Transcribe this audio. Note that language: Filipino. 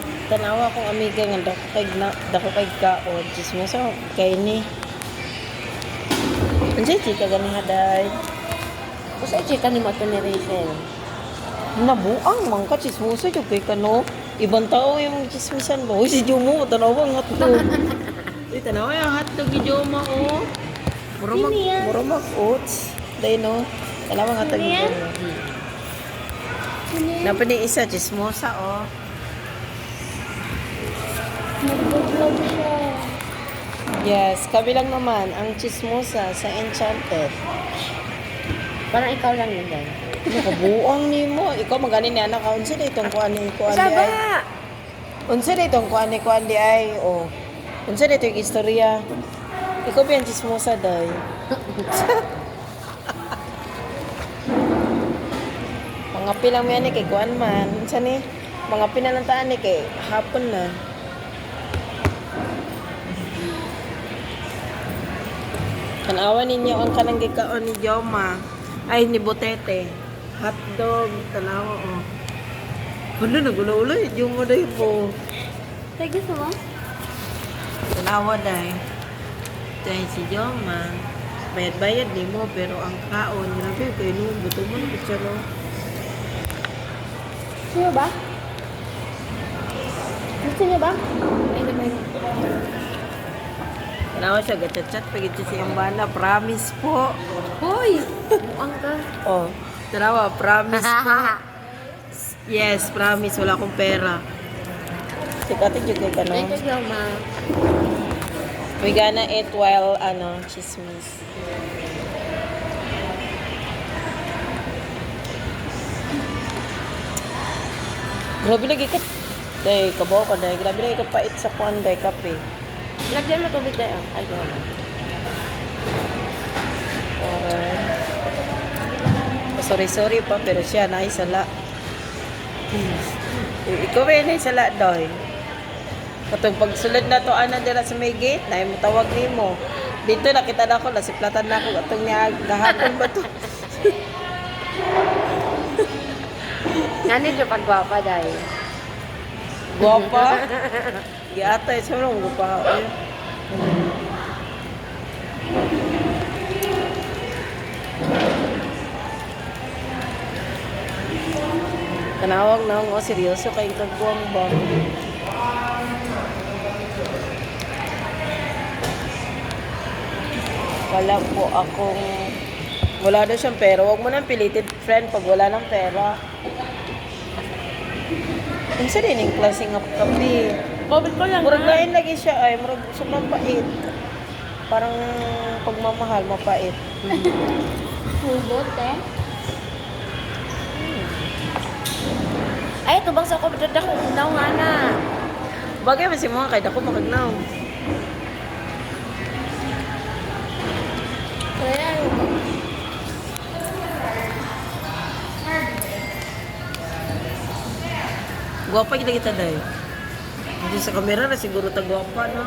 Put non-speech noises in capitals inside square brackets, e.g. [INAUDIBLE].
tanawa tanawa akong amiga nga dako kay na dako kay kaon chismosa kay ni Anjay chika gani haday. Kasi chika ni mo ito ni Rachel. Nabuang man ka chismosa jud kay kano. Ibang tao yung chismisan ba? Uy, si Jomo, tanawa ang hotdog. Uy, tanawa yung hotdog ni Jomo, oh. Mura mag, mag oats. Dahil, no? Tanawa ang hotdog ni? Jomo. Napa ni isa, chismosa, oh. Nag-vlog siya. Yes, kabilang naman, ang chismosa sa Enchanted. Parang ikaw lang yun din. Nakabuang ni mo. Ikaw magani ni anak, unsa na itong kuan ni kuan di ay. Saba! Unsa na itong kuan ni kuan di ay, oh. Unsa na itong istorya. Ikaw ba yung chismosa, day? [LAUGHS] Mga pilang mo yan eh, kay kuan man. Unsa ni? Mga pinalantaan ni kay hapon na. Tanawa ninyo ang kanang gikaon ni Joma. Ay, ni Botete. Hotdog, tanawa, oh. Wala, nagulo-ulo. Joma day po. Sige, sama. Tanawa day. Dahil si Joma. Bayad-bayad ni mo, pero ang kaon, grabe, kayo nung buto mo siya, no? Sino ba? Gusto niyo ba? Ay, naman. Tanawa siya, gachat-chat, pagit siya yung bana, promise po. Hoy! Buang ka. Oh, tanawa, promise po. [LAUGHS] Yes, promise, wala akong pera. Sikati juga ka, no? Thank you, ma. We gonna eat while, ano, chismis. Grabe lagi ka. Day, kabaw ka day. Grabe lagi ka pait sa kuan day kape. Lagyan mo tubig tayo. Ay, go. Or, sorry, sorry pa, pero siya na isala. Eh, Ikaw ba na isala doy? Katong pagsulod na to, ana dira sa may gate, na mo tawag ni mo. Dito nakita na ako, nasiplatan na ako, katong niya, gahapon ba to? Nani dyo pagwapa dahil. Guwapa. [LAUGHS] Giatay, sa mga guwapa. Ay. Tanawag na ako, seryoso kay kagwang ba? Wala po akong... Wala na siyang pera. Huwag mo nang pilitin, friend, pag wala ng pera. Ang sa din yung klase nga kape. Covid ko lang. Murag lain lagi siya ay, murag sobrang pait. Parang pagmamahal, mapait. Hubot, eh. Ay, ito bang sa COVID ako daw nga na. Bagay ba si mga kahit ako makagnaw. Kaya, Guwapa kita kita day. Hindi sa kamera na siguro ta guwapa no.